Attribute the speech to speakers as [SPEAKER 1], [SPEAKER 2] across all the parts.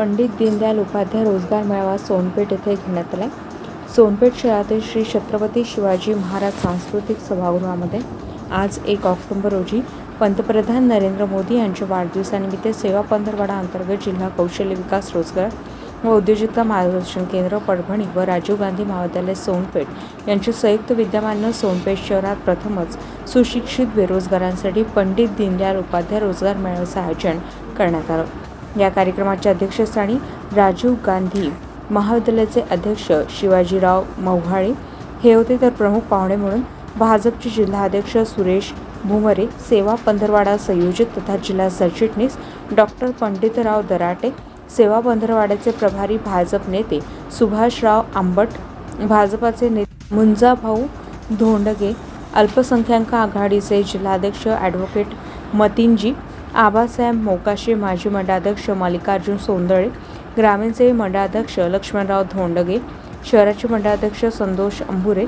[SPEAKER 1] पंडित दीनदयाल उपाध्याय रोजगार मेळावा सोनपेठ येथे घेण्यात आला. सोनपेठ शहरातील श्री छत्रपती शिवाजी महाराज सांस्कृतिक सभागृहामध्ये आज एक ऑक्टोबर रोजी पंतप्रधान नरेंद्र मोदी यांच्या वाढदिवसानिमित्त सेवा पंधरवाडा अंतर्गत जिल्हा कौशल्य विकास रोजगार व उद्योजकता मार्गदर्शन केंद्र परभणी व राजीव गांधी महाविद्यालय सोनपेठ यांच्या संयुक्त विद्यमानं सोनपेठ शहरात प्रथमच सुशिक्षित बेरोजगारांसाठी पंडित दीनदयाल उपाध्याय रोजगार मेळाव्याचं आयोजन करण्यात आलं. या कार्यक्रमाच्या अध्यक्षस्थानी राजीव गांधी महाविद्यालयाचे अध्यक्ष शिवाजीराव मव्हाळे हे होते तर प्रमुख पाहुणे म्हणून भाजपचे जिल्हाध्यक्ष सुरेश भुमरे सेवा पंधरवाडा संयोजक तथा जिल्हा सरचिटणीस डॉक्टर पंडितराव दराटे सेवा पंधरवाड्याचे प्रभारी भाजप नेते सुभाषराव आंबट भाजपाचे नेते मुंजाभाऊ धोंडगे अल्पसंख्याक आघाडीचे जिल्हाध्यक्ष ॲडव्होकेट मतीनजी आबासाहेब मोकाशे माजी मंडळाध्यक्ष मल्लिकार्जुन सोंदळे ग्रामीणचे मंडळाध्यक्ष लक्ष्मणराव धोंडगे शहराचे मंडळाध्यक्ष संतोष अंभुरे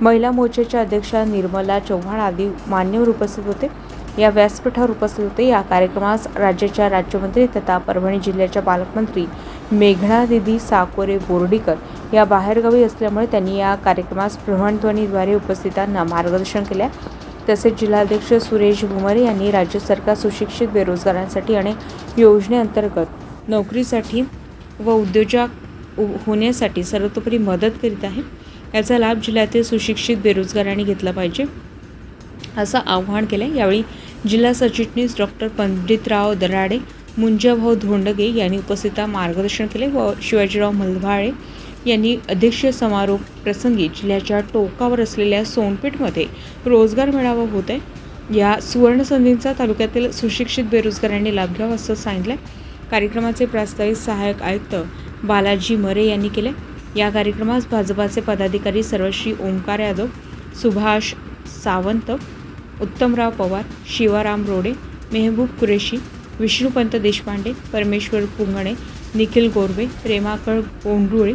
[SPEAKER 1] महिला मोर्चाच्या अध्यक्षा निर्मला चव्हाण आदी मान्यवर उपस्थित होते. या व्यासपीठावर उपस्थित होते. या कार्यक्रमास राज्याच्या राज्यमंत्री तथा परभणी जिल्ह्याच्या पालकमंत्री मेघना दिदी साकोरे बोर्डीकर या बाहेरगावी असल्यामुळे त्यांनी या कार्यक्रमास भ्रमणध्वनीद्वारे उपस्थितांना मार्गदर्शन केले. तसेच जिल्हाध्यक्ष सुरेश भुमरे यांनी राज्य सरकार सुशिक्षित बेरोजगारांसाठी अनेक योजनेअंतर्गत नोकरीसाठी व उद्योजक होण्यासाठी सर्वतोपरी मदत करीत आहे. याचा लाभ जिल्ह्यातील सुशिक्षित बेरोजगारांनी घेतला पाहिजे असं आवाहन केलं यावेळी जिल्हा सरचिटणीस डॉक्टर पंडितराव दराडे मुंजाभाऊ धोंडगे यांनी उपस्थिता मार्गदर्शन केले व शिवाजीराव मलभाळे यांनी अध्यक्ष समारोप प्रसंगी जिल्ह्याच्या टोकावर असलेल्या सोनपेठमध्ये रोजगार मेळावा होत आहे. या सुवर्णसंधींचा तालुक्यातील सुशिक्षित बेरोजगारांनी लाभ घ्यावा असं सांगितलं कार्यक्रमाचे प्रास्ताविक सहाय्यक आयुक्त बालाजी मरे यांनी केले या कार्यक्रमास भाजपाचे पदाधिकारी सर्वश्री ओंकार यादव सुभाष सावंत उत्तमराव पवार शिवाराम रोडे मेहबूब कुरेशी विष्णुपंत देशपांडे परमेश्वर पुंगणे निखिल गोरवे प्रेमाकळ गोंडुळे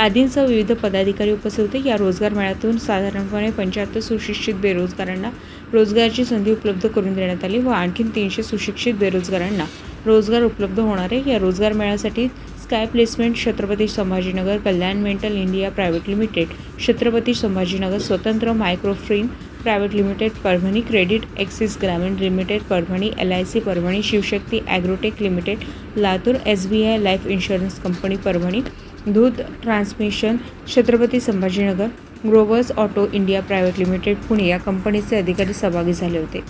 [SPEAKER 1] आदींसह विविध पदाधिकारी उपस्थित होते. या रोजगार मेळ्यातून साधारणपणे पंच्याहत्तर सुशिक्षित बेरोजगारांना रोजगाराची संधी उपलब्ध करून देण्यात आली व आणखी तीनशे सुशिक्षित बेरोजगारांना रोजगार उपलब्ध होणार आहे. या रोजगार मेळ्यासाठी sky placement Chhatrapati Sambhajinagar Kalyan mental India private limited Chhatrapati Sambhajinagar Swatantra microfin private limited Parbhani credit access Grameen limited Parbhani L I C Parbhani Shivshakti agrotech limited Latur S B I life insurance company Parbhani Dhoot transmission Chhatrapati Sambhajinagar growers auto India private limited Pune या कंपनीचे अधिकारी सहभागी झाले होते.